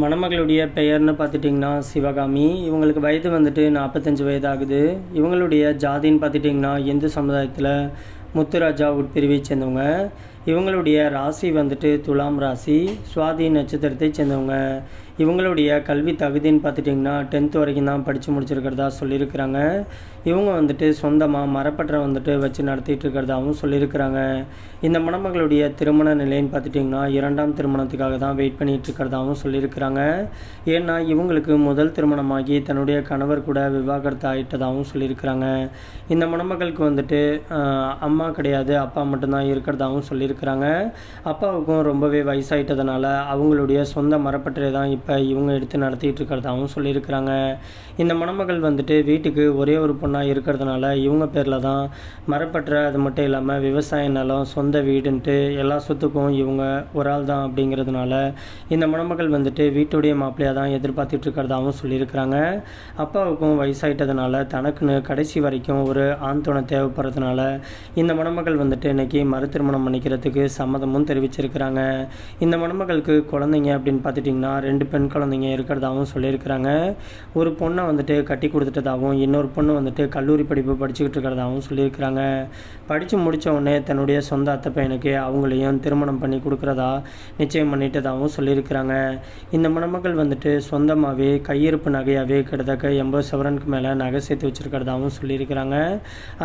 மணமகளுடைய பெயர்னு பார்த்துட்டிங்கன்னா சிவகாமி இவங்களுக்கு வயது வந்துட்டு நாற்பத்தஞ்சு வயது ஆகுது இவங்களுடைய ஜாதின்னு பார்த்துட்டிங்கன்னா இந்து சமுதாயத்தில் முத்துராஜா உட்பிரிவை சேர்ந்தவங்க. இவங்களுடைய ராசி வந்துட்டு துலாம் ராசி சுவாதி நட்சத்திரத்தை சேர்ந்தவங்க. இவங்களுடைய கல்வி தகுதின்னு பார்த்துட்டிங்கன்னா டென்த் வரைக்கும் தான் படித்து முடிச்சிருக்கிறதா சொல்லியிருக்கிறாங்க. இவங்க வந்துட்டு சொந்தமாக மரப்பற்றை வந்துட்டு வச்சு நடத்திட்டு இருக்கிறதாகவும் சொல்லியிருக்கிறாங்க. இந்த மணமகளுடைய திருமண நிலைன்னு பார்த்துட்டிங்கன்னா இரண்டாம் திருமணத்துக்காக தான் வெயிட் பண்ணிட்டு இருக்கிறதாகவும் சொல்லியிருக்கிறாங்க. ஏன்னா இவங்களுக்கு முதல் திருமணமாகி தன்னுடைய கணவர் கூட விவாகரத்து ஆகிட்டதாகவும் சொல்லியிருக்கிறாங்க. இந்த மணமகளுக்கு வந்துட்டு அம்மா கிடையாது அப்பா மட்டும்தான் இருக்கிறதாகவும் சொல்லியிருக்கிறாங்க. அப்பாவுக்கும் ரொம்பவே வயசாயிட்டதுனால அவங்களுடைய சொந்த மரப்பற்றை தான் இப்போ இப்போ இவங்க எடுத்து நடத்திட்டு இருக்கிறதாகவும் சொல்லியிருக்கிறாங்க. இந்த மணமகள் வந்துட்டு வீட்டுக்கு ஒரே ஒரு பொண்ணாக இருக்கிறதுனால இவங்க பேரில் தான் மரப்பற்ற அது மட்டும் இல்லாமல் விவசாய நிலம் சொந்த வீடுன்ட்டு எல்லா சொத்துக்கும் இவங்க ஒரு ஆள் தான் அப்படிங்கிறதுனால இந்த மணமகள் வந்துட்டு வீட்டுடைய மாப்பிள்ளையாக தான் எதிர்பார்த்துட்டு இருக்கிறதாகவும் சொல்லியிருக்கிறாங்க. அப்பாவுக்கும் வயசாயிட்டதுனால தனக்குன்னு கடைசி வரைக்கும் ஒரு ஆண் துணை தேவைப்படுறதுனால இந்த மணமகள் வந்துட்டு இன்னைக்கு மறு திருமணம் பண்ணிக்கிறதுக்கு சம்மதமும் தெரிவிச்சிருக்கிறாங்க. இந்த மணமகளுக்கு குழந்தைங்க அப்படின்னு பார்த்துட்டிங்கன்னா ரெண்டு பெண் குழந்தைங்க இருக்கிறதாகவும் சொல்லியிருக்கிறாங்க. ஒரு பொண்ணை வந்துட்டு கட்டி கொடுத்துட்டதாகவும் இன்னொரு பொண்ணு வந்துட்டு கல்லூரி படிப்பு படிச்சுக்கிட்டு இருக்கிறதாகவும் சொல்லியிருக்கிறாங்க. படித்து முடித்த உடனே தன்னுடைய சொந்த அத்தை பையனுக்கு அவங்களையும் திருமணம் பண்ணி கொடுக்குறதா நிச்சயம் பண்ணிட்டதாகவும் சொல்லியிருக்கிறாங்க. இந்த மணமக்கள் வந்துட்டு சொந்தமாகவே கையிருப்பு நகையாகவே கிட்டத்தக்க எண்பது சவரனுக்கு மேலே நகை சேர்த்து வச்சுருக்கிறதாகவும் சொல்லியிருக்கிறாங்க.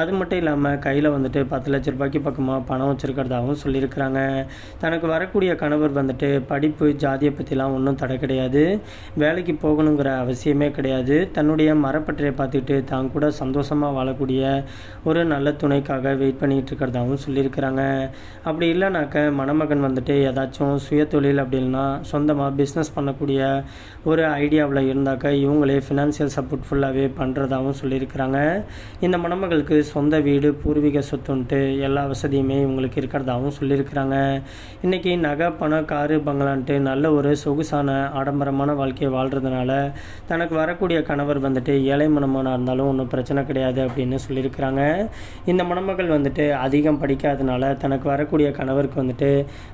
அது மட்டும் இல்லாமல் கையில் வந்துட்டு பத்து லட்ச ரூபாய்க்கு பக்கமாக பணம் வச்சுருக்கிறதாகவும் சொல்லியிருக்கிறாங்க. தனக்கு வரக்கூடிய கணவர் வந்துட்டு படிப்பு ஜாதியை பற்றிலாம் ஒன்றும் தடை கிடையாது. வேலைக்கு போகணுங்கிற அவசியமே கிடையாது. தன்னுடைய மரப்பற்றையை பார்த்துட்டு தான் கூட சந்தோஷமாக வாழக்கூடிய ஒரு நல்ல துணைக்காக வெயிட் பண்ணிகிட்டு இருக்கிறதாகவும் சொல்லியிருக்கிறாங்க. அப்படி இல்லைனாக்க மணமகன் வந்துட்டு ஏதாச்சும் சுய தொழில் அப்படின்னா சொந்தமாக பிஸ்னஸ் பண்ணக்கூடிய ஒரு ஐடியாவில் இருந்தாக்க இவங்களே ஃபினான்சியல் சப்போர்ட் ஃபுல்லாகவே பண்ணுறதாகவும் சொல்லியிருக்கிறாங்க. இந்த மணமகளுக்கு சொந்த வீடு பூர்வீக சொத்துன்ட்டு எல்லா வசதியுமே இவங்களுக்கு இருக்கிறதாகவும் சொல்லியிருக்கிறாங்க. இன்றைக்கி நகை பணம் காரு பங்களான்ட்டு நல்ல ஒரு சொகுசான ஆடம்பரமான வாழ்க்கையை வாழ்கிறதுனால தனக்கு வரக்கூடிய கணவர் வந்துட்டு ஏழை மனமான இருந்தாலும் ஒன்றும் பிரச்சனை கிடையாது அப்படின்னு சொல்லியிருக்கிறாங்க. இந்த மணமகள் வந்துட்டு அதிகம் படிக்காதனால தனக்கு வரக்கூடிய கணவருக்கு வந்துட்டு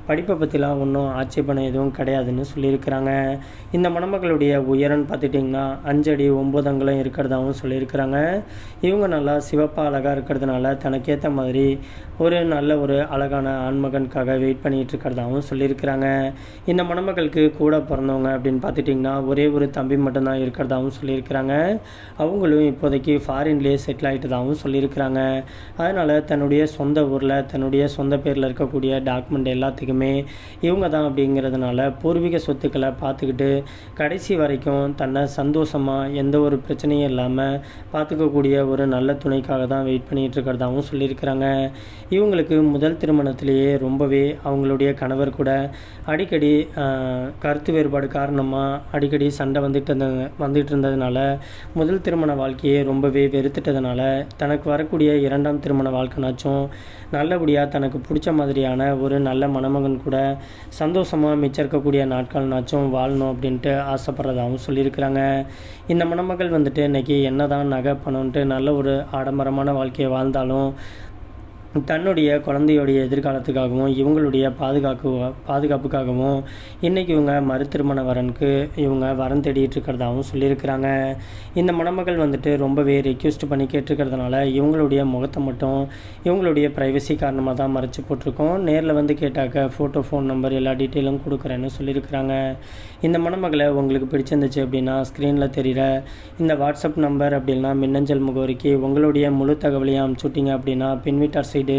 படிப்பை பற்றிலாம் ஒன்றும் ஆட்சேபனை எதுவும் கிடையாதுன்னு சொல்லியிருக்கிறாங்க. இந்த மணமகளுடைய உயரம்னு பார்த்துட்டிங்கன்னா அஞ்சடி ஒம்பது அங்கலம் இருக்கிறதாகவும் சொல்லியிருக்கிறாங்க. இவங்க நல்லா சிவப்பா அழகாக இருக்கிறதுனால தனக்கேற்ற மாதிரி ஒரு நல்ல ஒரு அழகான ஆண்மகனுக்காக வெயிட் பண்ணிகிட்டு இருக்கிறதாகவும் சொல்லியிருக்கிறாங்க. இந்த மணமகளுக்கு கூட பிறந்தவங்க அப்படின்னு பார்த்துட்டிங்கன்னா ஒரே ஒரு தம்பி மட்டும்தான் இருக்கிறதாகவும் சொல்லியிருக்கிறாங்க. அவங்களும் இப்போதைக்கு ஃபாரின்லேயே செட்டில் ஆகிட்டதாகவும் சொல்லியிருக்கிறாங்க. அதனால் தன்னுடைய சொந்த ஊரில் தன்னுடைய சொந்த பேரில் இருக்கக்கூடிய டாக்குமெண்ட் எல்லாத்துக்குமே இவங்க தான் அப்படிங்கிறதுனால பூர்வீக சொத்துக்களை பார்த்துக்கிட்டு கடைசி வரைக்கும் தன்னை சந்தோஷமாக எந்த ஒரு பிரச்சனையும் இல்லாமல் பார்த்துக்கக்கூடிய ஒரு நல்ல துணைக்காக தான் வெயிட் பண்ணிகிட்டு இருக்கிறதாகவும் சொல்லியிருக்கிறாங்க. இவங்களுக்கு முதல் திருமணத்திலேயே ரொம்பவே அவங்களுடைய கணவர் கூட அடிக்கடி கருத்து வேறுபாடு காரணமாக அடிக்கடி சண்டை வந்துட்டு இருந்த வந்துட்டு இருந்ததுனால முதல் திருமண வாழ்க்கையை ரொம்பவே வெறுத்துட்டதுனால தனக்கு வரக்கூடிய இரண்டாம் திருமண வாழ்க்கைனாச்சும் நல்லபடியாக தனக்கு பிடிச்ச மாதிரியான ஒரு நல்ல மணமகன் கூட சந்தோஷமாக மிச்சம் இருக்கக்கூடிய நாட்கள்னாச்சும் வாழணும் அப்படின்ட்டு ஆசைப்படுறதாகவும் சொல்லியிருக்கிறாங்க. இந்த மணமகள் வந்துட்டு இன்னைக்கு என்னதான் நகை பணம்ன்ட்டு நல்ல ஒரு ஆடம்பரமான வாழ்க்கையை வாழ்ந்தாலும் தன்னுடைய குழந்தையுடைய எதிர்காலத்துக்காகவும் இவங்களுடைய பாதுகாப்பு பாதுகாப்புக்காகவும் இன்றைக்கி இவங்க மறுத்திருமண வரனுக்கு இவங்க வரம் தேடிட்டு இருக்கிறதாகவும் சொல்லியிருக்கிறாங்க. இந்த மணமகள் வந்துட்டு ரொம்பவே ரெக்யூஸ்ட் பண்ணி கேட்டிருக்கிறதுனால இவங்களுடைய முகத்தை மட்டும் இவங்களுடைய ப்ரைவசி காரணமாக தான் மறைச்சி போட்டிருக்கோம். நேரில் வந்து கேட்டாக்க ஃபோட்டோ ஃபோன் நம்பர் எல்லா டீட்டெயிலும் கொடுக்குறேன்னு சொல்லியிருக்கிறாங்க. இந்த மணமகளை உங்களுக்கு பிடிச்சிருந்துச்சு அப்படின்னா ஸ்க்ரீனில் தெரிகிற இந்த வாட்ஸ்அப் நம்பர் அப்படின்னா மின்னஞ்சல் முகவரிக்கு உங்களுடைய முழு தகவலையும் அனுப்பிச்சுட்டிங்க அப்படின்னா பின் வீட்டார் சைடு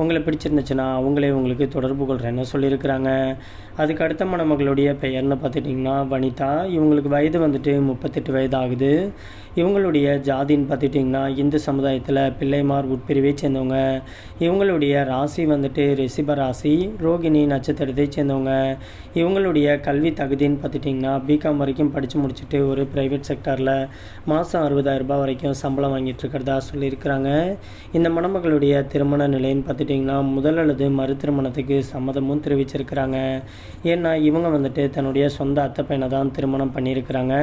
உங்களை பிடிச்சிருந்துச்சுன்னா அவங்களே உங்களுக்கு தொடர்பு கொள்கிறேன்னு சொல்லியிருக்கிறாங்க. அதுக்கு அடுத்த மணமகளுடைய பெயர்னு பார்த்துட்டிங்கன்னா வனிதா. இவங்களுக்கு வயது வந்துட்டு முப்பத்தெட்டு வயது ஆகுது இவங்களுடைய ஜாதின்னு பார்த்துட்டிங்கன்னா இந்து சமுதாயத்தில் பிள்ளைமார் உட்பிரிவை சேர்ந்தவங்க. இவங்களுடைய ராசி வந்துட்டு ரிஷிப ராசி ரோகிணி நட்சத்திரத்தை சேர்ந்தவங்க. இவங்களுடைய கல்வி தகுதின்னு பார்த்துட்டிங்கன்னா பிகாம் வரைக்கும் படித்து முடிச்சுட்டு ஒரு ப்ரைவேட் செக்டாரில் மாதம் அறுபதாயிரரூபா வரைக்கும் சம்பளம் வாங்கிட்டு இருக்கிறதா சொல்லியிருக்கிறாங்க. இந்த மணமகளுடைய திருமண நிலைன்னு பார்த்துக்கிட்டிங்கன்னா முதல் அல்லது மறு திருமணத்துக்கு சம்மதமும் தெரிவிச்சிருக்கிறாங்க. ஏன்னா இவங்க வந்துட்டு தன்னுடைய சொந்த அத்தை பையனை தான் திருமணம் பண்ணியிருக்கிறாங்க.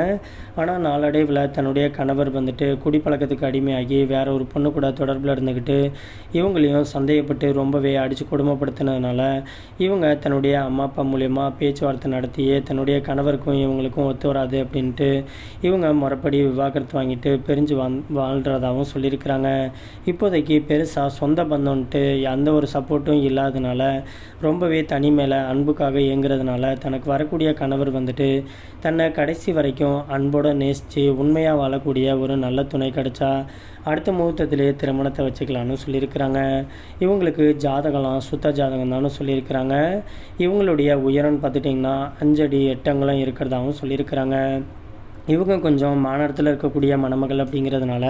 ஆனால் நாளடைவில் தன்னுடைய கணவர் வந்துட்டு குடிப்பழக்கத்துக்கு அடிமையாகி வேற ஒரு பொண்ணு கூட தொடர்பில் இருந்துக்கிட்டு இவங்களையும் சந்தேகப்பட்டு ரொம்பவே அடித்து கொடுமைப்படுத்தினதுனால இவங்க தன்னுடைய அம்மா அப்பா மூலயமா பேச்சுவார்த்தை நடத்தியே தன்னுடைய கணவருக்கும் இவங்களுக்கும் ஒத்து வராது அப்படின்ட்டு இவங்க முறைப்படி விவாகரத்து வாங்கிட்டு பிரிஞ்சு வாழ் வாழ்கிறதாகவும் சொல்லியிருக்கிறாங்க. இப்போதைக்கு பெருசாக சொந்த பந்தம்ன்ட்டு எந்த ஒரு சப்போர்ட்டும் இல்லாதனால ரொம்பவே தனி மேலே அன்புக்காக இயங்குறதுனால தனக்கு வரக்கூடிய கணவர் வந்துட்டு தன்னை கடைசி வரைக்கும் அன்போடு நேசித்து உண்மையாக வாழக்கூடிய ஒரு நல்ல துணை கிடைச்சா அடுத்த முகூர்த்தத்திலேயே திருமணத்தை வச்சுக்கலான்னு சொல்லியிருக்கிறாங்க. இவங்களுக்கு ஜாதகம்லாம் சுத்த ஜாதகம் தானு சொல்லியிருக்கிறாங்க. இவங்களுடைய உயரம்னு பார்த்துட்டிங்கன்னா அஞ்சடி எட்டங்களும் இருக்கிறதாகவும் சொல்லியிருக்கிறாங்க. இவங்க கொஞ்சம் மாநகரத்தில் இருக்கக்கூடிய மணமகள் அப்படிங்கிறதுனால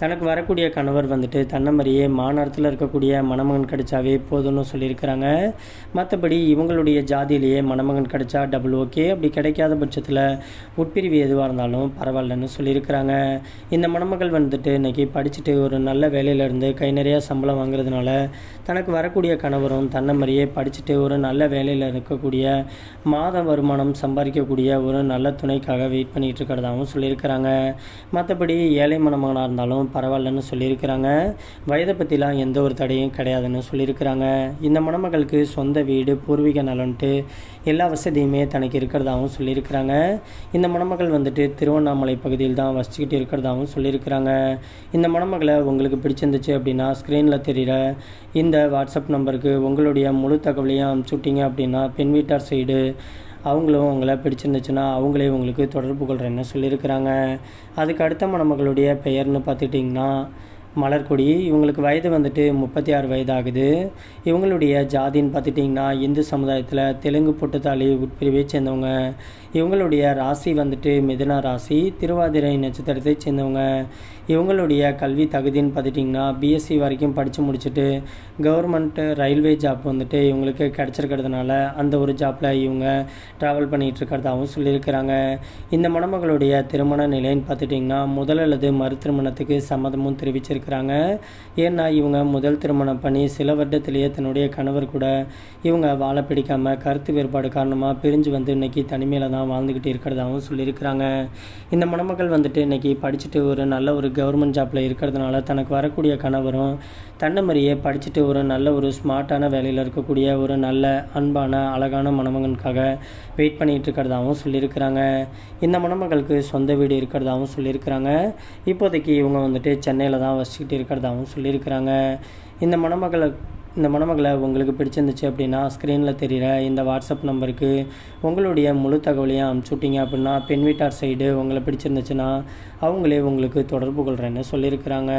தனக்கு வரக்கூடிய கணவர் வந்துட்டு தன்னை மாதிரியே மாநகரத்தில் இருக்கக்கூடிய மணமகன் கிடைச்சாவே போதும்னு சொல்லியிருக்கிறாங்க. மற்றபடி இவங்களுடைய ஜாதியிலேயே மணமகன் கிடைச்சா டபுள் ஓகே அப்படி கிடைக்காத பட்சத்தில் உட்பிரிவு எதுவாக இருந்தாலும் பரவாயில்லன்னு சொல்லியிருக்கிறாங்க. இந்த மணமகள் வந்துட்டு இன்றைக்கி படிச்சுட்டு ஒரு நல்ல வேலையிலேருந்து கை நிறையா சம்பளம் வாங்குறதுனால தனக்கு வரக்கூடிய கணவரும் தன்னை மாதிரியே படிச்சுட்டு ஒரு நல்ல வேலையில் இருக்கக்கூடிய மாத வருமானம் சம்பாதிக்கக்கூடிய ஒரு நல்ல துணைக்காக வெயிட் பண்ணிகிட்டு இருக்கிறதாகவும் சொல்லியிருக்கிறாங்க. மற்றபடி ஏழை மணமகனாக இருந்தாலும் பரவாயில்லன்னு சொல்லியிருக்கிறாங்க. வயதை பற்றிலாம் எந்த ஒரு தடையும் கிடையாதுன்னு சொல்லியிருக்கிறாங்க. இந்த மணமகளுக்கு சொந்த வீடு பூர்வீக நலன்ட்டு எல்லா வசதியுமே தனக்கு இருக்கிறதாகவும் சொல்லியிருக்கிறாங்க. இந்த மணமகள் வந்துட்டு திருவண்ணாமலை பகுதியில் தான் வசிச்சுக்கிட்டு இருக்கிறதாகவும் சொல்லியிருக்கிறாங்க. இந்த மணமகளை உங்களுக்கு பிடிச்சிருந்துச்சு அப்படின்னா ஸ்க்ரீனில் தெரிகிற இந்த வாட்ஸ்அப் நம்பருக்கு உங்களுடைய முழு தகவலையும் அனுப்பிச்சுட்டிங்க அப்படின்னா பெண் வீட்டார் சைடு அவங்களும் அவங்கள பிடிச்சிருந்துச்சுன்னா அவங்களே உங்களுக்கு தொடர்பு கொள்கிறேன்னு சொல்லியிருக்கிறாங்க. அதுக்கு அடுத்த மணமகளுடைய பெயர்னு பார்த்துட்டிங்கன்னா மலர்கொடி. இவங்களுக்கு வயது வந்துட்டு முப்பத்தி ஆறு வயது ஆகுது இவங்களுடைய ஜாதின்னு பார்த்துட்டிங்கன்னா இந்து சமுதாயத்தில் தெலுங்கு பொட்டுத்தாலி உட்பிரிவை சேர்ந்தவங்க. இவங்களுடைய ராசி வந்துட்டு மிதுன ராசி திருவாதிரை நட்சத்திரத்தை சேர்ந்தவங்க. இவங்களுடைய கல்வி தகுதின்னு பார்த்துட்டிங்கன்னா பிஎஸ்சி வரைக்கும் படித்து முடிச்சுட்டு கவர்மெண்ட் ரயில்வே ஜாப் வந்துட்டு இவங்களுக்கு கிடச்சிருக்கிறதுனால அந்த ஒரு ஜாப்பில் இவங்க ட்ராவல் பண்ணிகிட்டு இருக்கிறதாகவும் சொல்லியிருக்கிறாங்க. இந்த மணமகளுடைய திருமண நிலைன்னு பார்த்துட்டிங்கன்னா முதல் அல்லது மறு திருமணத்துக்கு சம்மதமும் தெரிவிச்சிருக்கிறாங்க. ஏன்னா இவங்க முதல் திருமணம் பண்ணி சில வருடத்திலேயே தன்னுடைய கணவர் கூட இவங்க வாழ பிடிக்காமல் கருத்து வேறுபாடு காரணமாக பிரிஞ்சு வந்து இன்னைக்கு தனிமையில் தான் வாழ்ந்துக்கிட்டு இருக்கிறதாகவும் சொல்லியிருக்கிறாங்க. இந்த மணமகள் வந்துட்டு இன்றைக்கி படிச்சுட்டு ஒரு நல்ல ஒரு கவர்மெண்ட் ஜாப்பில் இருக்கிறதுனால தனக்கு வரக்கூடிய கணவரும் தன்னை மாதிரியே படிச்சுட்டு ஒரு நல்ல ஒரு ஸ்மார்ட்டான வேலையில் இருக்கக்கூடிய ஒரு நல்ல அன்பான அழகான மணமகனுக்காக வெயிட் பண்ணிகிட்டு இருக்கிறதாகவும் சொல்லியிருக்கிறாங்க. இந்த மணமகளுக்கு சொந்த வீடு இருக்கிறதாகவும் சொல்லியிருக்கிறாங்க. இப்போதைக்கு இவங்க வந்துட்டு சென்னையில் தான் வசிச்சுக்கிட்டு இருக்கிறதாகவும் சொல்லியிருக்கிறாங்க. இந்த மணமகளை இந்த மணமகளை உங்களுக்கு பிடிச்சிருந்துச்சு அப்படின்னா ஸ்க்ரீனில் தெரிகிற இந்த வாட்ஸ்அப் நம்பருக்கு உங்களுடைய முழு தகவலையும் அனுப்பிச்சுட்டிங்க அப்படின்னா பெண் வீட்டார் சைடு உங்களை பிடிச்சிருந்துச்சுன்னா அவங்களே உங்களுக்கு தொடர்பு கொள்கிறேன்னு சொல்லியிருக்கிறாங்க.